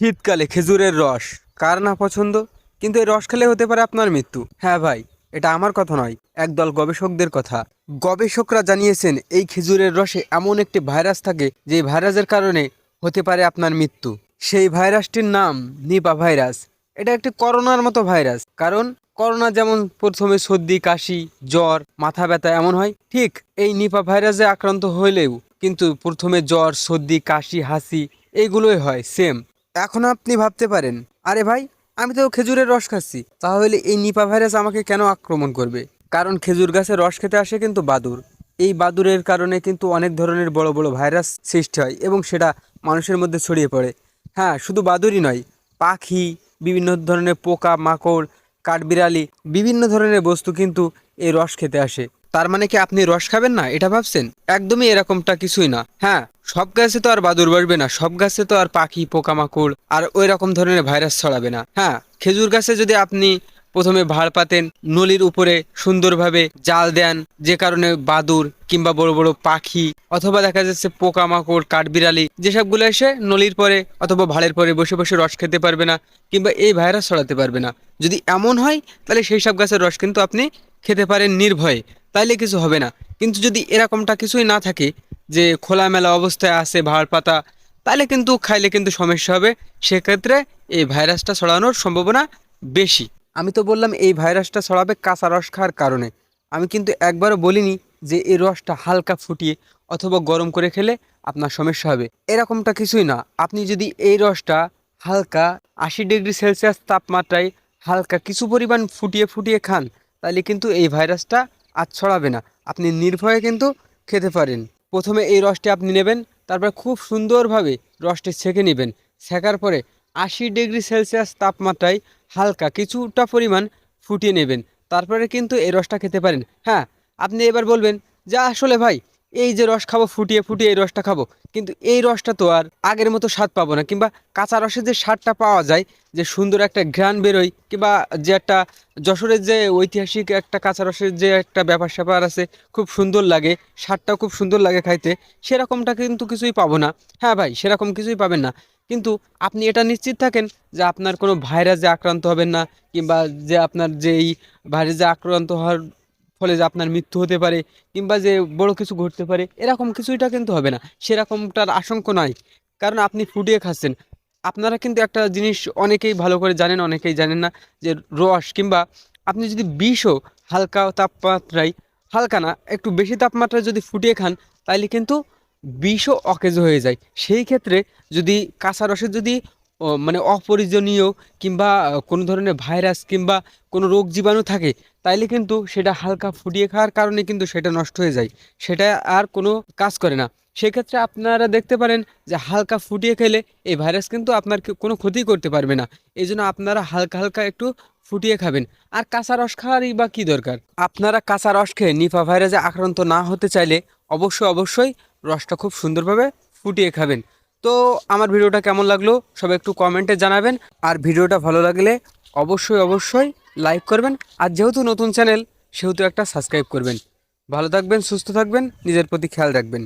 শীতকালে খেজুরের রস। কার না পছন্দ? কিন্তু এই রস খেলে হতে পারে আপনার মৃত্যু। হ্যাঁ ভাই, এটা আমার কথা নয়, একদল গবেষকদের কথা। গবেষকরা জানিয়েছেন, এই খেজুরের রসে এমন একটি ভাইরাস থাকে যে ভাইরাসের কারণে হতে পারে আপনার মৃত্যু। সেই ভাইরাসটির নাম নিপা ভাইরাস। এটা একটি করোনার মতো ভাইরাস। কারণ করোনা যেমন প্রথমে সর্দি, কাশি, জ্বর, মাথা ব্যথা এমন হয়, ঠিক এই নিপা ভাইরাসে আক্রান্ত হইলেও কিন্তু প্রথমে জ্বর, সর্দি, কাশি, হাসি, এইগুলোই হয় সেম এখন আপনি ভাবতে পারেন, আরে ভাই, আমি তো খেজুরের রস খাচ্ছি, তাহলে এই নিপা ভাইরাস আমাকে কেন আক্রমণ করবে? কারণ খেজুর গাছের রস খেতে আসে কিন্তু বাদুর। এই বাদুরের কারণে কিন্তু অনেক ধরনের বড় বড় ভাইরাস সৃষ্টি হয় এবং সেটা মানুষের মধ্যে ছড়িয়ে পড়ে। হ্যাঁ শুধু বাদুরই নয়, পাখি, বিভিন্ন ধরনের পোকা, মাকড়, কাঠবিড়ালি, বিভিন্ন ধরনের বস্তু কিন্তু এই রস খেতে আসে। তার মানে কি আপনি রস খাবেন না? এটা ভাবছেন? একদমই এরকমটা কিছুই না। হ্যাঁ সব গাছে তো আর বাদুর বাড়বে না। সব গাছে তো আর পাখি, পোকামাকড় আর ওই রকম ধরনের ভাইরাস ছড়াবে না। হ্যাঁ খেজুর গাছে যদি আপনি প্রথমে ভাড় পাতেন, নলির উপরে সুন্দরভাবে জাল দেন, যে কারণে বাদুর কিংবা বড় বড় পাখি অথবা দেখা যাচ্ছে পোকামাকড়, কাঠবিড়ালি, যেসবগুলো এসে নলির পরে অথবা ভাড়ের পরে বসে বসে রস খেতে পারবে না কিংবা এই ভাইরাস ছড়াতে পারবে না। যদি এমন হয়, তাহলে সেই সব গাছের রস কিন্তু আপনি খেতে পারেন নির্ভয়ে, তাইলে কিছু হবে না। কিন্তু যদি এরকমটা কিছুই না থাকে, যে খোলামেলা অবস্থায় আছে ভাড় পাতা তাহলে কিন্তু খাইলে কিন্তু সমস্যা হবে। সেক্ষেত্রে এই ভাইরাসটা ছড়ানোর সম্ভাবনা বেশি। আমি তো বললাম এই ভাইরাসটা ছড়াবে কাঁচা রস খাওয়ার কারণে। আমি কিন্তু একবারও বলিনি যে এই রসটা হালকা ফুটিয়ে অথবা গরম করে খেলে আপনার সমস্যা হবে। এরকমটা কিছুই না। আপনি যদি এই রসটা হালকা আশি ডিগ্রি সেলসিয়াস তাপমাত্রায় হালকা কিছু পরিমাণ ফুটিয়ে ফুটিয়ে খান তাহলে কিন্তু এই ভাইরাসটা আর ছড়াবে না। আপনি নির্ভয়ে কিন্তু খেতে পারেন। প্রথমে এই রসটি আপনি নেবেন, তারপরে খুব সুন্দরভাবে রসটি ছেঁকে নেবেন। ছেঁকার পরে আশি ডিগ্রি সেলসিয়াস তাপমাত্রায় হালকা কিছুটা পরিমাণ ফুটিয়ে নেবেন। তারপরে কিন্তু এই রসটা খেতে পারেন। হ্যাঁ আপনি এবার বলবেন যা আসলে ভাই এই যে রস খাব, ফুটিয়ে ফুটিয়ে এই রসটা খাব। কিন্তু এই রসটা তো আর আগের মতো স্বাদ পাবো না। কিংবা কাঁচা রসের যে স্বাদটা পাওয়া যায়, যে সুন্দর একটা ঘ্রাণ বেরোয়, কিংবা যে একটা যশোরের যে ঐতিহাসিক একটা কাঁচা রসের যে একটা ব্যাপার স্যাপার আছে, খুব সুন্দর লাগে, স্বাদটাও খুব সুন্দর লাগে খাইতে, সেরকমটা কিন্তু কিছুই পাবো না। হ্যাঁ ভাই, সেরকম কিছুই পাবেন না। কিন্তু আপনি এটা নিশ্চিত থাকেন যে আপনার কোনো ভাইরাসে আক্রান্ত হবেন না, কিংবা যে আপনার যে এই ভাইরাসে আক্রান্ত হওয়ার ফলে যে আপনার মৃত্যু হতে পারে কিংবা যে বড় কিছু ঘটতে পারে, এরকম কিছুইটা কিন্তু হবে না। সেরকমটার আশঙ্ক নয় কারণ আপনি ফুটিয়ে খাচ্ছেন। আপনারা কিন্তু একটা জিনিস অনেকেই ভালো করে জানেন, অনেকেই জানেন না যে রস কিংবা আপনি যদি বিষও হালকা তাপমাত্রায়, হালকা না, একটু বেশি তাপমাত্রায় যদি ফুটিয়ে খান তাহলে কিন্তু বিষও অকেজ হয়ে যায়। সেই ক্ষেত্রে যদি কাঁচা রসের যদি মানে অপরিজনীয় কিংবা কোনো ধরনের ভাইরাস কিংবা কোনো রোগ জীবাণু থাকে, তাইলে কিন্তু সেটা হালকা ফুটিয়ে খাওয়ার কারণে কিন্তু সেটা নষ্ট হয়ে যায়। সেটা আর কোনো কাজ করে না। সেক্ষেত্রে আপনারা দেখতে পারেন যে হালকা ফুটিয়ে খেলে এই ভাইরাস কিন্তু আপনার কোনো ক্ষতি করতে পারবে না। এই জন্য আপনারা হালকা হালকা একটু ফুটিয়ে খাবেন। আর কাঁচা রস খাওয়ারই বা কী দরকার? আপনারা কাঁচা রস খেয়ে নিফা ভাইরাসে আক্রান্ত না হতে চাইলে অবশ্যই অবশ্যই রসটা খুব সুন্দরভাবে ফুটিয়ে খাবেন। তো আমার ভিডিওটা কেমন লাগল সবাই একটু কমেন্টে জানাবেন। আর ভিডিওটা ভালো লাগলে অবশ্যই অবশ্যই লাইক করবেন। আর যেহেতু নতুন চ্যানেল সেহেতু একটা সাবস্ক্রাইব করবেন। ভালো থাকবেন, সুস্থ থাকবেন, নিজের প্রতি খেয়াল রাখবেন।